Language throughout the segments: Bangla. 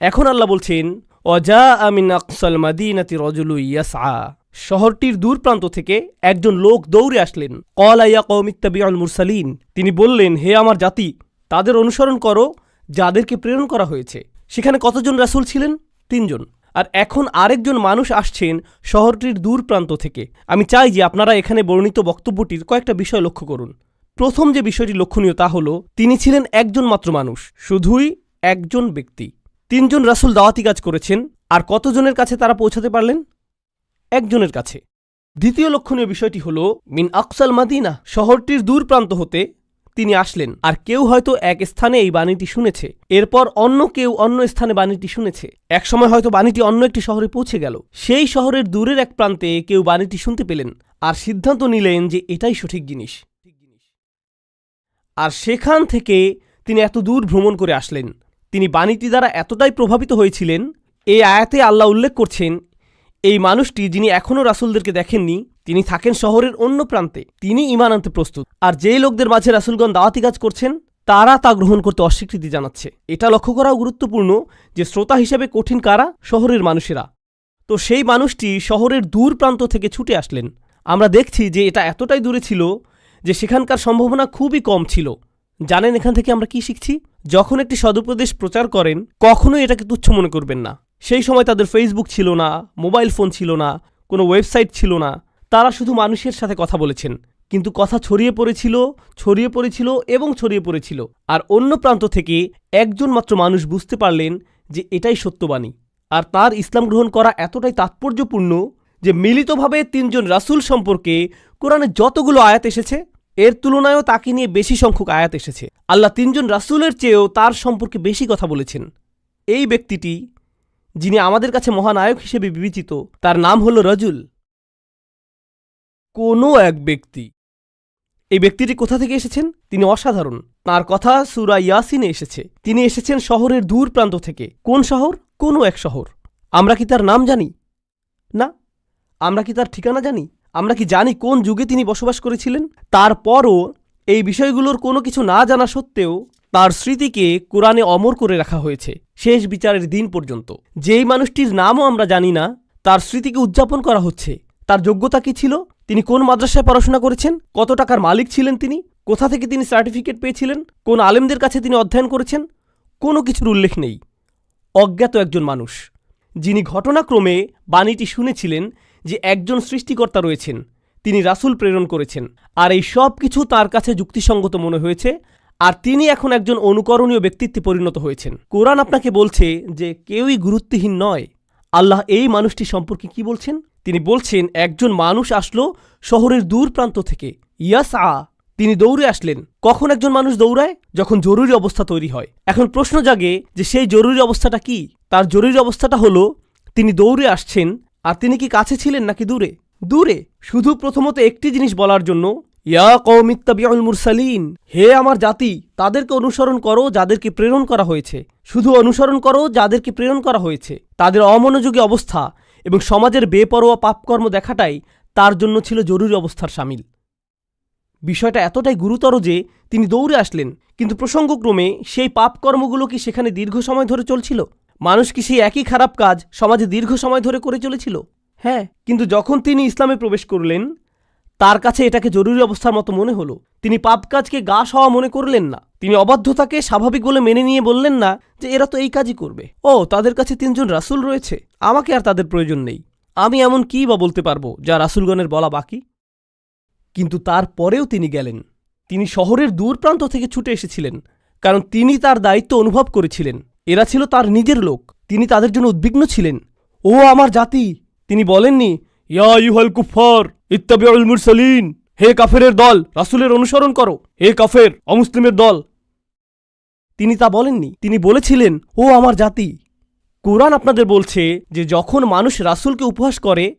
এখন আল্লাহ বলছেন অজা আমিন আকসাল মাদিনাতি রজুলু ইয়াসআ। শহরটির দূর প্রান্ত থেকে একজন লোক দৌড়ে আসলেন। কল আইয়া কৌমিত্তাবিউল মুরসালিন। তিনি বললেন, হে আমার জাতি, তাদের অনুসরণ করো, যাদেরকে প্রেরণ করা হয়েছে। সেখানে কতজন রাসুল ছিলেন? তিনজন। আর এখন আরেকজন মানুষ আসছেন শহরটির দূর প্রান্ত থেকে। আমি চাই যে আপনারা এখানে বর্ণিত বক্তব্যটির কয়েকটা বিষয় লক্ষ্য করুন। প্রথম যে বিষয়টি লক্ষণীয় তা হল, তিনি ছিলেন একজন মাত্র মানুষ, শুধুই একজন ব্যক্তি। তিনজন রাসূল দাওয়াতি কাজ করেছেন, আর কতজনের কাছে তারা পৌঁছাতে পারলেন? একজনের কাছে। দ্বিতীয় লক্ষণীয় বিষয়টি হল, মিন আকসাল মাদিনা, শহরটির দূর প্রান্ত হতে তিনি আসলেন, আর কেউ হয়তো এক স্থানে এই বাণীটি শুনেছে। এরপর অন্য কেউ অন্য স্থানে বাণীটি শুনেছে। একসময় হয়তো বাণীটি অন্য একটি শহরে পৌঁছে গেল। সেই শহরের দূরের এক প্রান্তে কেউ বাণীটি শুনতে পেলেন, আর সিদ্ধান্ত নিলেন যে এটাই সঠিক জিনিস। আর সেখান থেকে তিনি এত দূর ভ্রমণ করে আসলেন তিনি বাণীটি দ্বারা এতটাই প্রভাবিত হয়েছিলেন, এই আয়াতে আল্লাহ উল্লেখ করছেন, এই মানুষটি যিনি এখনও রাসুলদেরকে দেখেননি, তিনি থাকেন শহরের অন্য প্রান্তে। তিনি ইমান আনতে প্রস্তুত। আর যেই লোকদের মাঝে রাসুলগণ দাওয়াতি কাজ করছেন, তারা তা গ্রহণ করতে অস্বীকৃতি জানাচ্ছে। এটা লক্ষ্য করাও গুরুত্বপূর্ণ যে শ্রোতা হিসেবে কঠিন কারা? শহরের মানুষেরা। তো সেই মানুষটি শহরের দূর প্রান্ত থেকে ছুটে আসলেন। আমরা দেখছি যে এটা এতটাই দূরে ছিল যে সেখানকার সম্ভাবনা খুবই কম ছিল। জানেন এখান থেকে আমরা কি শিখছি? যখন একটি সদুপদেশ প্রচার করেন, কখনোই এটাকে তুচ্ছ মনে করবেন না। সেই সময় তাদের ফেসবুক ছিল না মোবাইল ফোন ছিল না, কোনো ওয়েবসাইট ছিল না। তারা শুধু মানুষের সাথে কথা বলেছেন। কিন্তু কথা ছড়িয়ে পড়েছিল ছড়িয়ে পড়েছিল এবং ছড়িয়ে পড়েছিল। আর অন্য প্রান্ত থেকে একজন মাত্র মানুষ বুঝতে পারলেন যে এটাই সত্যবাণী। আর তার ইসলাম গ্রহণ করা এতটাই তাৎপর্যপূর্ণ যে মিলিতভাবে তিনজন রাসূল সম্পর্কে কোরআনে যতগুলো আয়াত এসেছে এর তুলনায়ও তাকে নিয়ে বেশি সংখ্যক আয়াত এসেছে। আল্লাহ তিনজন রাসূলের চেয়েও তার সম্পর্কে বেশি কথা বলেছেন। এই ব্যক্তিটি, যিনি আমাদের কাছে মহানায়ক হিসেবে বিবেচিত, তার নাম হল রজুল। কোনো এক ব্যক্তি। এই ব্যক্তিটি কোথা থেকে এসেছেন? তিনি অসাধারণ। তার কথা সুরা ইয়াসিনে এসেছে। তিনি এসেছেন শহরের দূর প্রান্ত থেকে। কোন শহর? কোনো এক শহর। আমরা কি তার নাম জানি? না? আমরা কি তার ঠিকানা জানি? আমরা কি জানি কোন যুগে তিনি বসবাস করেছিলেন? তারপরও এই বিষয়গুলোর কোনো কিছু না জানা সত্ত্বেও তার স্মৃতিকে কোরআনে অমর করে রাখা হয়েছে শেষ বিচারের দিন পর্যন্ত। যেই মানুষটির নামও আমরা জানি না, তার স্মৃতিকে উদযাপন করা হচ্ছে। তার যোগ্যতা কি ছিল? তিনি কোন মাদ্রাসায় পড়াশোনা করেছেন? কত টাকার মালিক ছিলেন তিনি? কোথা থেকে তিনি সার্টিফিকেট পেয়েছিলেন? কোন আলেমদের কাছে তিনি অধ্যয়ন করেছেন? কোনো কিছুর উল্লেখ নেই। অজ্ঞাত একজন মানুষ, যিনি ঘটনাক্রমে বাণীটি শুনেছিলেন যে একজন সৃষ্টিকর্তা রয়েছেন, তিনি রাসুল প্রেরণ করেছেন। আর এই সব কিছু তার কাছে যুক্তিসঙ্গত মনে হয়েছে, আর তিনি এখন একজন অনুকরণীয় ব্যক্তিত্বে পরিণত হয়েছেন। কোরআন আপনাকে বলছে যে কেউই গুরুত্বহীন নয়। আল্লাহ এই মানুষটি সম্পর্কে কি বলছেন? তিনি বলছেন, একজন মানুষ আসলো শহরের দূর প্রান্ত থেকে। ইয়াস আ তিনি দৌড়ে আসলেন। কখন একজন মানুষ দৌড়ায়? যখন জরুরি অবস্থা তৈরি হয়। এখন প্রশ্ন জাগে যে সেই জরুরি অবস্থাটা কি? তার জরুরি অবস্থাটা হলো, তিনি দৌড়ে আসছেন আর তিনি কি কাছে ছিলেন নাকি দূরে? দূরে। শুধু প্রথমত একটি জিনিস বলার জন্য, ইয়া কৌমিত্তাবিউল মুরসালিন, হে আমার জাতি, তাদেরকে অনুসরণ করো যাদেরকে প্রেরণ করা হয়েছে। শুধু অনুসরণ করো যাদেরকে প্রেরণ করা হয়েছে। তাদের অমনোযোগী অবস্থা এবং সমাজের বেপরোয়া পাপকর্ম দেখাটাই তার জন্য ছিল জরুরি অবস্থার সামিল। বিষয়টা এতটাই গুরুতর যে তিনি দৌড়ে আসলেন, কিন্তু প্রসঙ্গক্রমে সেই পাপকর্মগুলো কি সেখানে দীর্ঘ সময় ধরে চলছিল? মানুষ কি সেই একই খারাপ কাজ সমাজে দীর্ঘ সময় ধরে করে চলেছিল? হ্যাঁ। কিন্তু যখন তিনি ইসলামে প্রবেশ করলেন তার কাছে এটাকে জরুরি অবস্থার মতো মনে হলো। তিনি পাপ কাজকে গা হওয়া মনে করলেন না। তিনি অবাধ্যতাকে স্বাভাবিক বলে মেনে নিয়ে বললেন না যে এরা তো এই কাজই করবে। ও তাদের কাছে তিনজন রাসূল রয়েছে। আমাকে আর তাদের প্রয়োজন নেই। আমি এমন কি বা বলতে পারব যা রাসূলগণের বলা বাকি? কিন্তু তারপরেও তিনি গেলেন। তিনি শহরের দূর প্রান্ত থেকে ছুটে এসেছিলেন কারণ তিনি তার দায়িত্ব অনুভব করেছিলেন। এরা ছিল তার নিজের লোক। তিনি তাদের জন্য উদ্বিগ্ন ছিলেন। ও আমার জাতি! তিনি বলেননি কুফার হে কাফেরের দল, রাসূলের অনুসরণ করো। হে কাফের, অমুসলিমের দল। তিনি তা বলেননি। তিনি বলেছিলেন ও আমার জাতি! কোরআন আপনাদের বলছে যে, যখন মানুষ রাসূলকে উপহাস করে,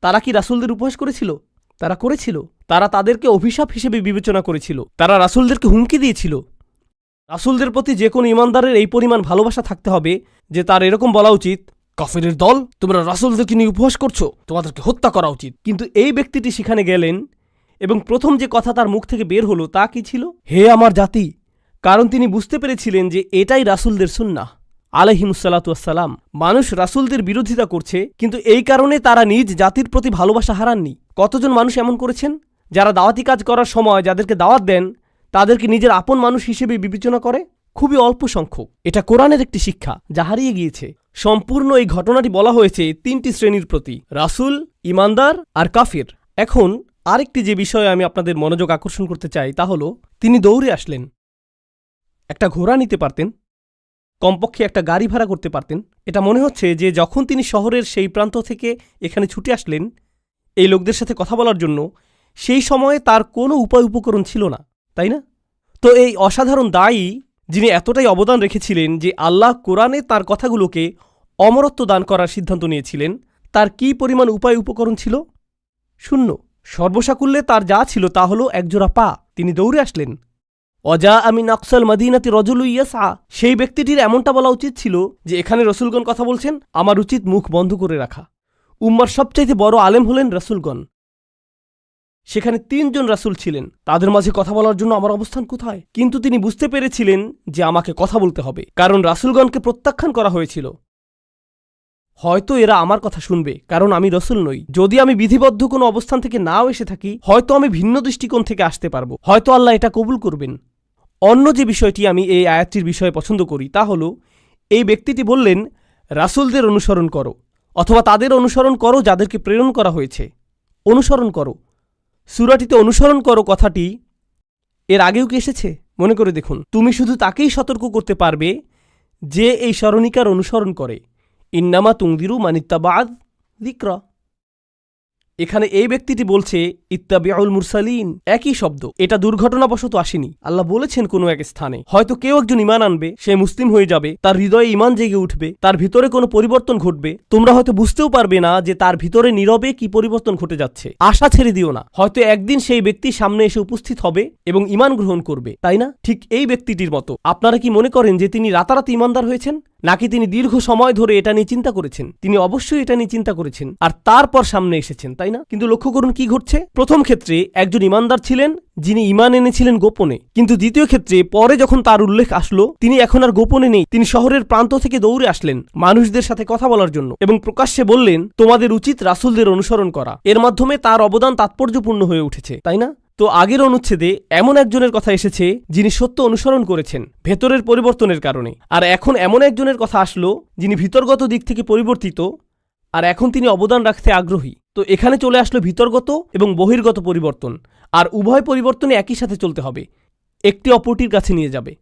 তারা কি রাসূলদের উপহাস করেছিল? তারা করেছিল। তারা তাদেরকে অভিশাপ হিসেবে বিবেচনা করেছিল। তারা রাসূলদেরকে হুমকি দিয়েছিল। রাসূলদের প্রতি যে কোনো ইমানদারের এই পরিমাণ ভালোবাসা থাকতে হবে যে তার এরকম বলা উচিত, কাফেরের দল, তোমরা রাসূলদেরকে নিয়ে উপহাস করছ, তোমাদেরকে হত্যা করা উচিত। কিন্তু এই ব্যক্তিটি সেখানে গেলেন এবং প্রথম যে কথা তার মুখ থেকে বের হলো তা কি ছিল? হে আমার জাতি, কারণ তিনি বুঝতে পেরেছিলেন যে এটাই রাসূলদের সুন্নাহ আলহিমুসাল্লাতুয়াসাল্লাম মানুষ রাসূলদের বিরোধিতা করছে, কিন্তু এই কারণে তারা নিজ জাতির প্রতি ভালোবাসা হারাননি। কতজন মানুষ এমন করেছেন? যারা দাওয়াতি কাজ করার সময় যাদেরকে দাওয়াত দেন তাদেরকে নিজের আপন মানুষ হিসেবে বিবেচনা করে খুবই অল্প সংখ্যক। এটা কোরআনের একটি শিক্ষা, যা হারিয়ে গিয়েছে। সম্পূর্ণ এই ঘটনাটি বলা হয়েছে তিনটি শ্রেণির প্রতি, রাসূল ইমানদার আর কাফির। এখন আরেকটি যে বিষয়ে আমি আপনাদের মনোযোগ আকর্ষণ করতে চাই, তা হল, তিনি দৌড়ে আসলেন। একটা ঘোড়া নিতে পারতেন, কমপক্ষে একটা গাড়ি ভাড়া করতে পারতেন। এটা মনে হচ্ছে যে যখন তিনি শহরের সেই প্রান্ত থেকে এখানে ছুটে আসলেন, এই লোকদের সাথে কথা বলার জন্য, সেই সময়ে তার কোনো উপায় উপকরণ ছিল না। তাই না? তো এই অসাধারণ দায়ী যিনি এতটাই অবদান রেখেছিলেন যে আল্লাহ কোরআনে তার কথাগুলোকে অমরত্ব দান করার সিদ্ধান্ত নিয়েছিলেন, তার কি পরিমাণ উপায় উপকরণ ছিল? শূন্য। সর্বসাকুল্যে তার যা ছিল তা হল একজোড়া পা। তিনি দৌড়ে আসলেন। অজা আমি নাকসাল মদিনাতি রজুল ইয়াসা সেই ব্যক্তিটির এমনটা বলা উচিত ছিল যে এখানে রসুলগণ কথা বলছেন, আমার উচিত মুখ বন্ধ করে রাখা। উম্মার সবচাইতে বড় আলেম হলেন রসুলগণ। সেখানে তিনজন রাসুল ছিলেন। তাদের মাঝে কথা বলার জন্য আমার অবস্থান কোথায়? কিন্তু তিনি বুঝতে পেরেছিলেন যে আমাকে কথা বলতে হবে, কারণ রাসুলগণকে প্রত্যাখ্যান করা হয়েছিল। হয়তো এরা আমার কথা শুনবে, কারণ আমি রসুল নই। যদি আমি বিধিবদ্ধ কোনো অবস্থান থেকে নাও এসে থাকি, হয়তো আমি ভিন্ন দৃষ্টিকোণ থেকে আসতে পারব। হয়তো আল্লাহ এটা কবুল করবেন। অন্য যে বিষয়টি আমি এই আয়াতটির বিষয়ে পছন্দ করি, তা হল, এই ব্যক্তিটি বললেন, রাসুলদের অনুসরণ করো, অথবা তাদের অনুসরণ করো যাদেরকে প্রেরণ করা হয়েছে। অনুসরণ করো। সুরাটিতে অনুসরণ করো কথাটি। এর আগেও কি এসেছে? মনে করে দেখুন। তুমি শুধু তাকেই সতর্ক করতে পারবে যে এই স্মরণিকার অনুসরণ করে। ইন্নামা তুংদিরু মানিত্তাবাদ দিক্র এখানে এই ব্যক্তিটি বলছে, ইত্তাবিউল মুরসালিন। একই শব্দ। এটা দুর্ঘটনাবশত আসেনি। আল্লাহ বলেছেন কোনো এক স্থানে, হয়তো কেউ একজন ইমান আনবে, সে মুসলিম হয়ে যাবে, তার হৃদয়ে ইমান জেগে উঠবে, তার ভিতরে কোনো পরিবর্তন ঘটবে। তোমরা হয়তো বুঝতেও পারবে না যে তার ভিতরে নীরবে কি পরিবর্তন ঘটে যাচ্ছে। আশা ছেড়ে দিও না। হয়তো একদিন সেই ব্যক্তি সামনে এসে উপস্থিত হবে এবং ইমান গ্রহণ করবে। তাই না? ঠিক এই ব্যক্তিটির মতো। আপনারা কি মনে করেন যে তিনি রাতারাতি ইমানদার হয়েছেন? নাকি তিনি দীর্ঘ সময় ধরে এটা নিয়ে চিন্তা করেছেন? তিনি অবশ্যই এটা নিয়ে চিন্তা করেছেন। আর তারপর সামনে এসেছেন, তাই না? কিন্তু লক্ষ্য করুন কি ঘটছে। প্রথম ক্ষেত্রে একজন ইমানদার ছিলেন, যিনি ইমান এনেছিলেন গোপনে। কিন্তু দ্বিতীয় ক্ষেত্রে পরে যখন তার উল্লেখ আসলো, তিনি এখন আর গোপনে নেই। তিনি শহরের প্রান্ত থেকে দৌড়ে আসলেন মানুষদের সাথে কথা বলার জন্য এবং প্রকাশ্যে বললেন, তোমাদের উচিত রাসূলদের অনুসরণ করা। এর মাধ্যমে তার অবদান তাৎপর্যপূর্ণ হয়ে উঠেছে। তাই না? তো আগের অনুচ্ছেদে এমন একজনের কথা এসেছে যিনি সত্য অনুসরণ করেছেন ভেতরের পরিবর্তনের কারণে। আর এখন এমন একজনের কথা আসলো যিনি ভিতরগত দিক থেকে পরিবর্তিত, আর এখন তিনি অবদান রাখতে আগ্রহী। তো এখানে চলে আসলো ভিতরগত এবং বহির্গত পরিবর্তন, আর উভয় পরিবর্তনে একই সাথে চলতে হবে। একটি অপরটির কাছে নিয়ে যাবে।